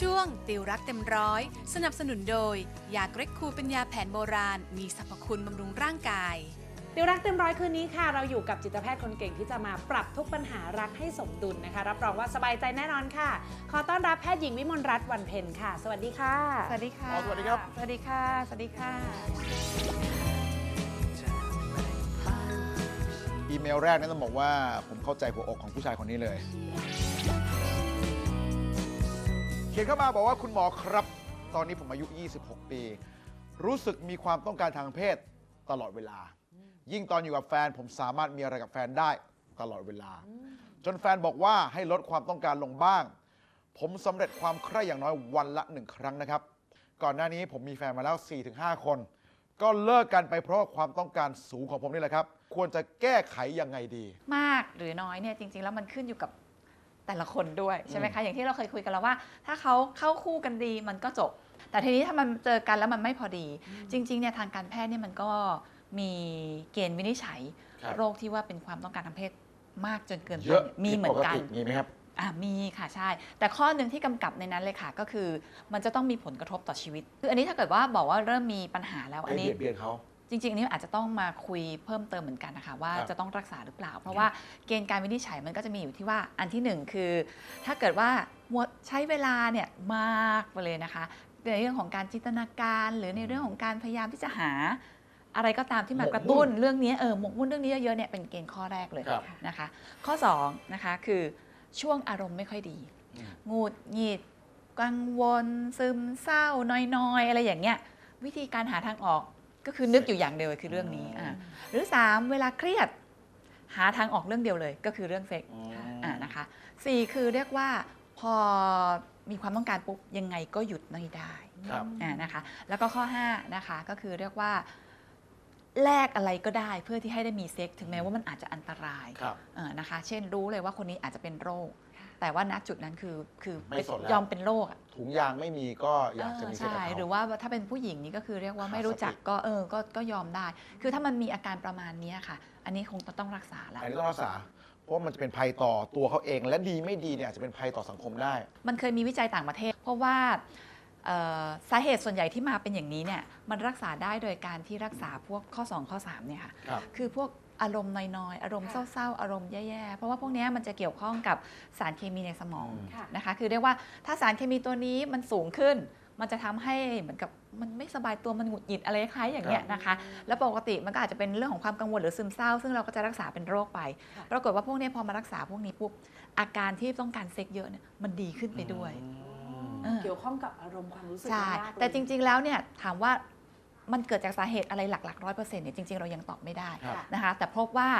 ช่วงติวรักเต็มร้อย สนับสนุนโดย ยาเกร็กคูเป็นยาแผนโบราณ มีสรรพคุณบำรุงร่างกายติวรักเต็มร้อยคืนนี้ค่ะ เราอยู่กับจิตแพทย์คนเก่งที่จะมาปรับทุกปัญหารักให้สมดุลนะคะ รับรองว่าสบายใจแน่นอนค่ะ ขอต้อนรับแพทย์หญิงวิมลรัตน์วันเพ็ญค่ะ สวัสดีค่ะ สวัสดีค่ะอ๋อสวัสดีครับ สวัสดีค่ะ สวัสดีค่ะ อีเมลแรกนี่ต้องบอกว่าผมเข้าใจหัวอกของผู้ชายคนนี้เลย เขียนเข้ามาบอกว่าคุณหมอครับ ตอนนี้ผมอายุ 26 ปี รู้สึกมีความต้องการทางเพศตลอดเวลา ยิ่งตอนอยู่กับแฟนผมสามารถมีอะไรกับแฟนได้ตลอดเวลา จนแฟนบอกว่าให้ลดความต้องการลงบ้าง ผมสำเร็จความใคร่อย่างน้อยวันละหนึ่งครั้งนะครับ ก่อนหน้านี้ผมมีแฟนมาแล้ว 4-5 คน ก็เลิกกันไปเพราะความต้องการสูงของผมนี่แหละครับ ควรจะแก้ไขยังไงดี มากหรือน้อยเนี่ยจริง ๆ แล้วมันขึ้นอยู่กับ แต่ละคนด้วยใช่ไหมคะอย่างที่เราเคยคุยกันแล้วว่า ถ้าเขาเข้าคู่กันดีมันก็จบ แต่ทีนี้ถ้ามันเจอกันแล้วมันไม่พอดี จริงๆเนี่ยทางการแพทย์เนี่ยมันก็มีเกณฑ์วินิจฉัยครับโรคที่ว่าเป็นความต้องการทางเพศมากจนเกินไปเยอะมีเหมือนกันผิดปติมีไหมครับ อะมีค่ะใช่ แต่ข้อหนึ่งที่กำกับในนั้นเลยค่ะ ก็คือมันจะต้องมีผลกระทบต่อชีวิต คืออันนี้ถ้าเกิดว่าบอกว่าเริ่มมีปัญหาแล้วอันนี้ เบียดเบียนเขา จริงๆอันนี้อาจจะต้องมาคุยเพิ่มเติมเหมือนกันนะคะว่าครับจะต้องรักษาหรือเปล่า เพราะว่าเกณฑ์การวินิจฉัยมันก็จะมีอยู่ที่ว่าอันที่หนึ่งคือ ถ้าเกิดว่าหมดใช้เวลาเนี่ยมากไปเลยนะคะ ในเรื่องของการจินตนาการ หรือในเรื่องของการพยายามที่จะหา อะไรก็ตามที่มากระตุ้นเรื่องนี้เออหมกมุ่นเรื่องนี้เยอะๆเนี่ยเป็นเกณฑ์ข้อแรกเลยครับ นะคะ ข้อ2นะคะคือช่วงอารมณ์ไม่ค่อยดี อืม หงุดหงิดกังวล ซึมเศร้าน้อยๆ อะไรอย่างเงี้ย วิธีการหาทางออก ก็คือนึกอยู่อย่างเดียวคือเรื่องนี้อ่าหรือ 3 เวลาเครียด หาทางออกเรื่องเดียวเลย ก็คือเรื่องเซ็กส์อ่านะคะสี่คือเรียกว่าพอมีความต้องการปุ๊บยังไงก็หยุดไม่ได้ครับอ่านะคะ แล้วก็ข้อ5นะคะก็คือเรียกว่าแลกอะไรก็ได้เพื่อที่ให้ได้มีเซ็กส์ถึงแม้ว่ามันอาจจะอันตรายครับเอ่อนะคะ เช่นรู้เลยว่าคนนี้อาจจะเป็นโรค แต่ว่าณจุดนั้นคือคือไม่สนแล้ว ยอมเป็นโรคอะถุงยางไม่มีก็อยากจะมีเออเซ็กกับใช่เขาหรือว่าถ้าเป็นผู้หญิงนี่ก็คือเรียกว่าขาดไม่รู้จักสติก็เออก็ก็ยอมได้ คือถ้ามันมีอาการประมาณเนี้ยค่ะ อันนี้คงต้องรักษาแล้วอันนี้ต้องรักษา เพราะว่ามันจะเป็นภัยต่อตัวเขาเอง และดีไม่ดีเนี่ยอาจจะเป็นภัยต่อสังคมได้ มันเคยมีวิจัยต่างประเทศ เพราะว่าเอ่อสาเหตุส่วนใหญ่ที่มาเป็นอย่างนี้เนี่ยมันรักษาได้โดยการที่รักษาพวกข้อ 2 ข้อ3เนี่ยค่ะครับ คือพวกอารมณ์น้อยๆ อารมณ์เศร้าๆ อารมณ์แย่ๆ เพราะว่าพวกเนี้ยมันจะเกี่ยวข้องกับสารเคมีในสมองอืมค่ะนะคะ คือเรียกว่าถ้าสารเคมีตัวนี้มันสูงขึ้น มันจะทำให้เหมือนกับมันไม่สบายตัวมันหงุดหงิดอะไรคล้ายๆอย่างเงี้ยนะคะ แล้วปกติมันก็อาจจะเป็นเรื่องของความกังวลหรือซึมเศร้า ซึ่งเราก็จะรักษาเป็นโรคไปค่ะปรากฏว่าพวกเนี้ยพอมารักษาพวกนี้ปุ๊บอาการที่ต้องการเซ็กเยอะเนี่ยมันดีขึ้นไปด้วยเออเกี่ยวข้องกับอารมณ์ความรู้สึกใช่มากๆเลยแต่จริง ๆ แล้วเนี่ยถามว่า มันเกิดจากสาเหตุอะไรหลักๆร้อยเปอร์เซ็นต์เนี่ยจริงๆ เรายังตอบไม่ได้ครับ นะคะ แต่พบว่า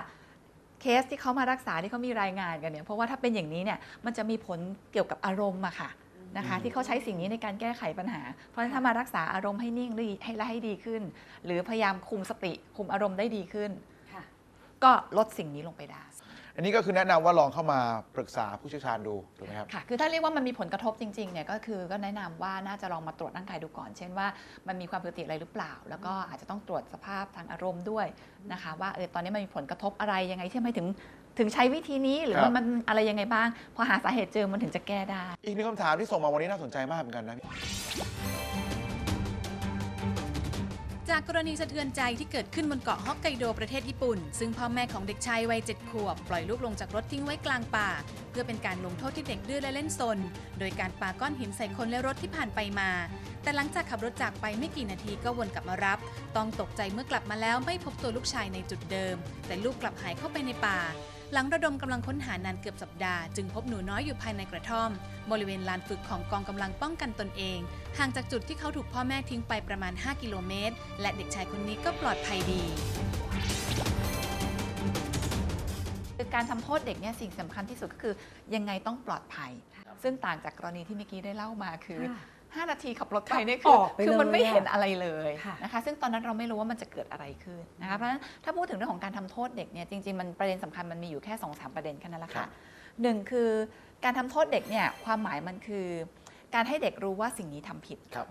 เคสที่เขามารักษาที่เขามีรายงานกันเนี่ยเพราะว่าถ้าเป็นอย่างนี้เนี่ยมันจะมีผลเกี่ยวกับอารมณ์อะค่ะนะคะอืม ที่เขาใช้สิ่งนี้ในการแก้ไขปัญหา เพราะฉะนั้นถ้ามารักษาอารมณ์ให้นิ่งหรือให้และให้ดีขึ้น หรือพยายามคุมสติคุมอารมณ์ได้ดีขึ้น ค่ะ ก็ลดสิ่งนี้ลงไปได้ อันนี้ก็คือแนะนำว่าลองเข้ามาปรึกษาผู้เชี่ยวชาญดูถูกไหมครับ ค่ะ คือถ้าเรียกว่ามันมีผลกระทบจริงๆเนี่ยก็คือก็แนะนำว่าน่าจะลองมาตรวจร่างกายดูก่อน เช่นว่ามันมีความผิดปกติอะไรหรือเปล่า แล้วก็อาจจะต้องตรวจสภาพทางอารมณ์ด้วยนะคะ ว่าเออตอนนี้มันมีผลกระทบอะไรยังไงที่ทำให้ถึงถึงใช้วิธีนี้หรือครับว่ามันอะไรยังไงบ้าง พอหาสาเหตุเจอมันถึงจะแก้ได้ อีกหนึ่งคำถามที่ส่งมาวันนี้น่าสนใจมากเหมือนกันนะ จากกรณีสะเทือนใจที่เกิดขึ้นบนเกาะฮอกไกโดประเทศญี่ปุ่น ซึ่งพ่อแม่ของเด็กชายวัยเจ็ดขวบ ปล่อยลูกลงจากรถทิ้งไว้กลางป่า เพื่อเป็นการลงโทษที่เด็กดื้อและเล่นซน โดยการปาก้อนหินใส่คนและรถที่ผ่านไปมา แต่หลังจากขับรถจากไปไม่กี่นาทีก็วนกลับมารับ ต้องตกใจเมื่อกลับมาแล้วไม่พบตัวลูกชายในจุดเดิม แต่ลูกกลับหายเข้าไปในป่า หลังระดมกำลังค้นหานานเกือบสัปดาห์จึงพบหนูน้อยอยู่ภายในกระท่อม บริเวณลานฝึกของกองกำลังป้องกันตนเอง ห่างจากจุดที่เขาถูกพ่อแม่ทิ้งไปประมาณ 5 กิโลเมตร และเด็กชายคนนี้ก็ปลอดภัยดีคือการทำโทษเด็กเนี่ยสิ่งสำคัญที่สุดก็คือยังไงต้องปลอดภัย ซึ่งต่างจากกรณีที่เมื่อกี้ได้เล่ามาคือค่ะ 5 นาทีขับรถไปเนี่ยอคืออกไปคือมันเลยไม่อะเห็นอะไรเลยค่ะนะคะ ซึ่งตอนนั้นเราไม่รู้ว่ามันจะเกิดอะไรขึ้นนะคะ เพราะฉะนั้นถ้าพูดถึงเรื่องของการทำโทษเด็กเนี่ยจริงๆมันประเด็นสำคัญมันมีอยู่แค่2อสประเด็นแค่นั้นแหละครัค่ะบหนึ่งคือการทำโทษเด็กเนี่ยความหมายมันคือ การให้เด็กรู้ว่าสิ่งนี้ทำผิดครับ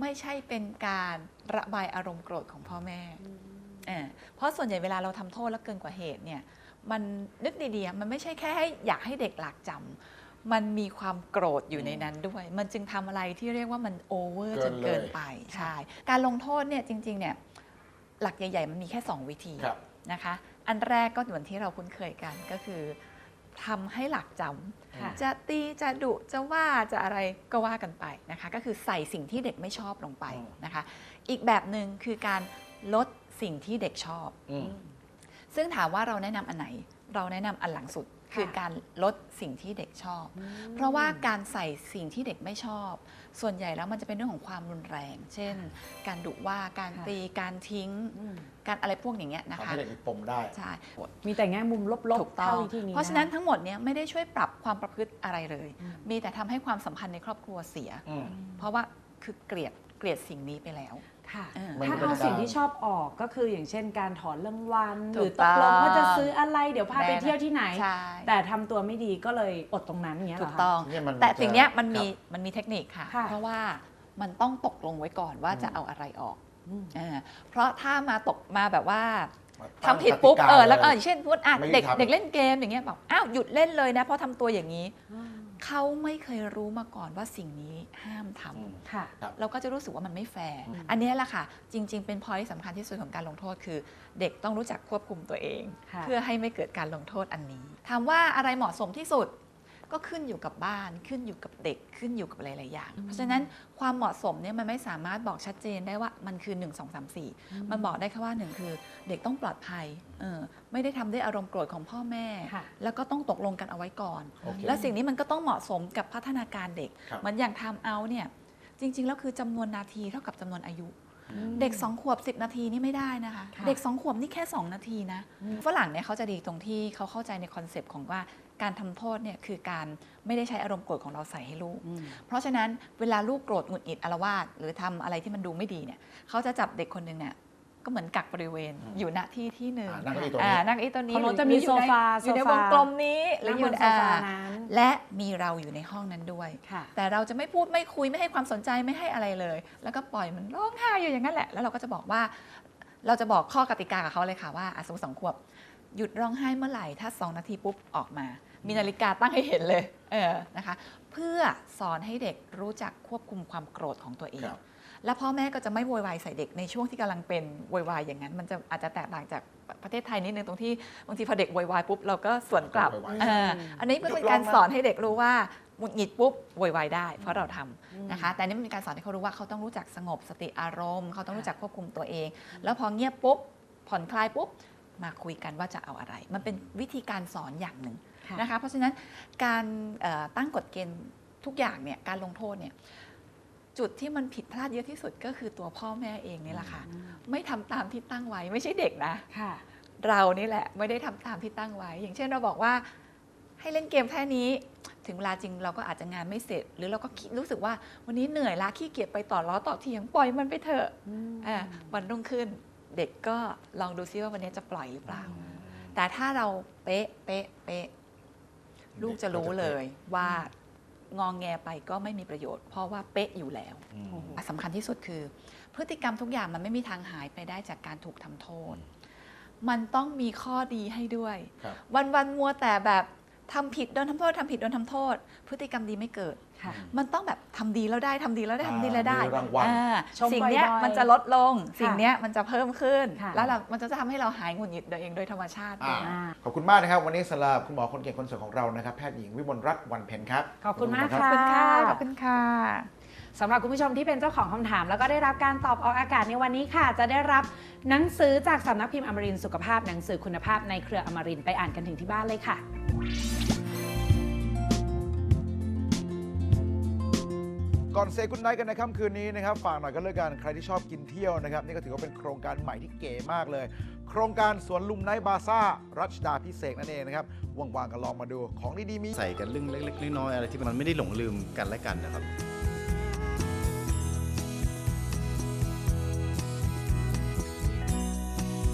ไม่ใช่เป็นการระบายอารมณ์โกรธของพ่อแม่เออเพราะส่วนใหญ่เวลาเราทำโทษแล้วเกินกว่าเหตุเนี่ยมันนึกดีๆอะมันไม่ใช่แค่ให้อยากให้เด็กหลักจำ มันมีความโกรธอยู่ในนั้นด้วย มันจึงทำอะไรที่เรียกว่ามันโอเวอร์เกิจนนเลย เกินไปใช่การลงโทษเนี่ยจริงๆเนี่ยหลักใหญ่ ๆ มันมีแค่ 2 วิธี ครับ นะคะ อันแรกก็เหมือนที่เราคุ้นเคยกันก็คือทำให้หลักจค่ะำจะตีจะดุจะว่าจะอะไรก็ว่ากันไปนะคะ ก็คือใส่สิ่งที่เด็กไม่ชอบลงไปอืมนะคะ อีกแบบหนึ่งคือการลดสิ่งที่เด็กชอบ อืม ซึ่งถามว่าเราแนะนำอันไหน เราแนะนำอันหลังสุด คือการลดสิ่งที่เด็กชอบ เพราะว่าการใส่สิ่งที่เด็กไม่ชอบ ส่วนใหญ่แล้วมันจะเป็นเรื่องของความรุนแรง เช่น การดุว่าการค่ะตีการทิ้งอืมการอะไรพวกอย่างเงี้ยนะทำคะให้เด็กมีปมได้ใช่มีแต่แง่มุมลบถูๆกต้อเท่างวิธีนี้เพราะฉะนั้นทั้งหมดเนี้ยไม่ได้ช่วยปรับความประพฤติอะไรเลยอืมมีแต่ทำให้ความสัมพันธ์ในครอบครัวเสีย อืม เพราะว่าคือเกลียดเกลียดสิ่งนี้ไปแล้ว ค่ะเออมันถ้าเป็นเอาการสิ่งที่ชอบออกก็คืออย่างเช่นการถอนรางวัลหถูรือกตต้กองลงว่าจะซื้ออะไรเดี๋ยวพาไปแน่นะเที่ยวที่ไหน ใช่แต่ทำตัวไม่ดีก็เลยอดตรงนั้นอย่างเงี้ยเหถูรอกคะ ต้อง เนี่ยมันแต่จะสิ่งเนี้ยมันมีครับมันมีเทคนิคค่ะ ค่ะ เพราะว่ามันต้องตกลงไว้ก่อนว่าจะอืมเอาอะไรออกอืม อ่าเพราะถ้ามาตกมาแบบว่ามาทำตั้งผิดปุ๊บกติกาเออ แล้วก็ยอย่างเช่นพูดอะไม่ยุเด็ติกธรรมเด็กเล่นเกมอย่างเงี้ยบอกอ้าวหยุดเล่นเลยนะ เพราะทำตัวอย่างนี้ เขาไม่เคยรู้มาก่อนว่าสิ่งนี้ห้ามทำอืมค่ะ เราก็จะรู้สึกว่ามันไม่แฟร์อืมอันเนี้ยแหละค่ะ จริง ๆ เป็นพอยที่สำคัญที่สุดของการลงโทษคือ เด็กต้องรู้จักควบคุมตัวเองค่ะเพื่อให้ไม่เกิดการลงโทษอันนี้ ถามว่าอะไรเหมาะสมที่สุด ก็ขึ้นอยู่กับบ้าน ขึ้นอยู่กับเด็กขึ้นอยู่กับหลาย ๆ อย่าง เพราะฉะนั้นความเหมาะสมเนี่ยมันไม่สามารถบอกชัดเจนได้ว่ามันคือ 1 2 3 4 มันบอกได้แค่ว่าหนึ่งคือเด็กต้องปลอดภัยเออไม่ได้ทำด้วยอารมณ์โกรธของพ่อแม่ค่ะแล้วก็ต้องตกลงกันเอาไว้ก่อนโอเคและสิ่งนี้มันก็ต้องเหมาะสมกับพัฒนาการเด็กครับเหมือนอย่าง time out เนี่ยจริง ๆ แล้วคือจำนวนนาทีเท่ากับจำนวนอายุอืม เด็ก2ขวบ 10 นาทีนี่ไม่ได้นะคะค่ะเด็ก2ขวบนี่แค่ 2 นาทีนะอืมฝรั่งเนี่ยเขาจะดีตรงที่เขาเข้าใจในคอนเซปต์ของว่าการทำโทษเนี่ยคือการไม่ได้ใช้อารมณ์โกรธของเราใส่ให้ลูกอืมเพราะฉะนั้นเวลาลูกโกรธหงุดหงิดอารวาสหรือทำอะไรที่มันดูไม่ดีเนี่ยเขาจะจับเด็กคนหนึ่งเนี่ย ก็เหมือนกักบริเวณอืมอยู่ณที่ที่หนึ่งอ่านั่งเก้าอี้ตัวนี้อ่านั่งเก้าอี้ตัวนี้ของรถหรือจะมีหรืออยู่ในโซฟาอยู่ในโซวฟางกลมนี้หรือนั่งอบยู่นในโซฟาอ่านั้นและมีเราอยู่ในห้องนั้นด้วยค่ะแต่เราจะไม่พูดไม่คุยไม่ให้ความสนใจไม่ให้อะไรเลย แล้วก็ปล่อยมันร้องไห้อยู่อย่างนั้นแหละ แล้วเราก็จะบอกว่า เราจะบอกข้อกติกากับเขาเลยค่ะว่าอะสมมติสองขวบหยุดร้องไห้เมื่อไหร่ถ้า2นาทีปุ๊บออกมา มีนาฬิกาตั้งให้เห็นเลยเออนะคะเพื่อสอนให้เด็กรู้จักควบคุมความโกรธของตัวเอง ครับ และพ่อแม่ก็จะไม่โวยวายใส่เด็กในช่วงที่กำลังเป็นโวยวายอย่างนั้น มันจะอาจจะแตกต่างจากประเทศไทยนิดนึงตรงที่บางทีพอเด็กโวยวายปุ๊บเราก็สวนกลับโวยวาย เอออันนี้เป็นการสอนให้เด็กรู้ว่าหงุดหงิดปุ๊บโวยวายได้ เพราะเราทำ นะคะแต่นี่มันเป็นการสอนให้เขารู้ว่าเขาต้องรู้จักสงบสติอารมณ์ เขาต้องรู้จักควบคุมตัวเอง แล้วพอเงียบปุ๊บผ่อนคลายปุ๊บมาคุยกันว่าจะเอาอะไร มันเป็นวิธีการสอนอย่างหนึ่งค่ะ นะคะเพราะฉะนั้นการเอ่อตั้งกฎเกณฑ์ทุกอย่างเนี่ยการลงโทษเนี่ยจุดที่มันผิดพลาดเยอะที่สุดก็คือตัวพ่อแม่เองนี่แหละค่ะ ไม่ทำตามที่ตั้งไว้ไม่ใช่เด็กนะค่ะ เรานี่แหละไม่ได้ทำตามที่ตั้งไว้ อย่างเช่นเราบอกว่าให้เล่นเกมแค่นี้ ถึงเวลาจริงเราก็อาจจะงานไม่เสร็จ หรือเราก็คิดรู้สึกว่าวันนี้เหนื่อยละขี้เกียจไปต่อล้อต่อเทียงปล่อยมันไปเถอะอะวันรุ่งขึ้นเด็กก็ลองดูซิว่าวันนี้จะปล่อยหรือเปล่า แต่ถ้าเราเป๊ะเป๊ะเป๊ะ ลูกจะรู้เลยว่างองแงไปก็ไม่มีประโยชน์ เพราะว่าเป๊ะอยู่แล้วอืม สำคัญที่สุดคือ พฤติกรรมทุกอย่างมันไม่มีทางหายไปได้จากการถูกทำโทษ มันต้องมีข้อดีให้ด้วย ครับ วันวันๆมัวแต่แบบ ทำผิดโดนทำโทษทำผิดโดนทำโทษ พฤติกรรมดีไม่เกิด ค่ะ มันต้องแบบทำดีแล้วได้ทำดีแล้วได้ทำดีแล้วได้อ่ามีรางวัล อ่าชมสิ่งเนี้ยบ่อยๆมันจะลดลงค่ะสิ่งเนี้ยมันจะเพิ่มขึ้น ค่ะ แล้วเรามันจะทำให้เราหายหงุดหงิดโดยเองโดยธรรมชาติอ่า อ่า ขอบคุณมากนะครับ วันนี้สำหรับคุณหมอคนเก่งคนสวยของเรานะครับ แพทย์หญิงวิมลรัตน์วันเพ็ญครับ ขอบคุณมากรับขอบคุณค่ะค่ะ ขอบคุณค่ะ สำหรับคุณผู้ชมที่เป็นเจ้าของคำถาม แล้วก็ได้รับการตอบออกอากาศในวันนี้ค่ะ จะได้รับหนังสือจากสำนักพิมพ์อมรินทร์สุขภาพหนังสือคุณภาพในเครืออมรินทร์ไปอ่านกันถึงที่บ้านเลยค่ะก่อนเซกุนไนกันในค่ำคืนนี้นะครับฝากหน่อยก็แล้วกันใครที่ชอบกินเที่ยวนะครับ นี่ก็ถือว่าเป็นโครงการใหม่ที่เก๋มากเลย โครงการสวนลุมไนท์บาซ่า รัชดาพิเศษกนั่นเองนะครับว่างๆก็ลองมาดูของดีๆมีใส่กันเรื่องเล็กๆน้อยๆอะไรที่มันไม่ได้หลงลืมกันและกันนะครับ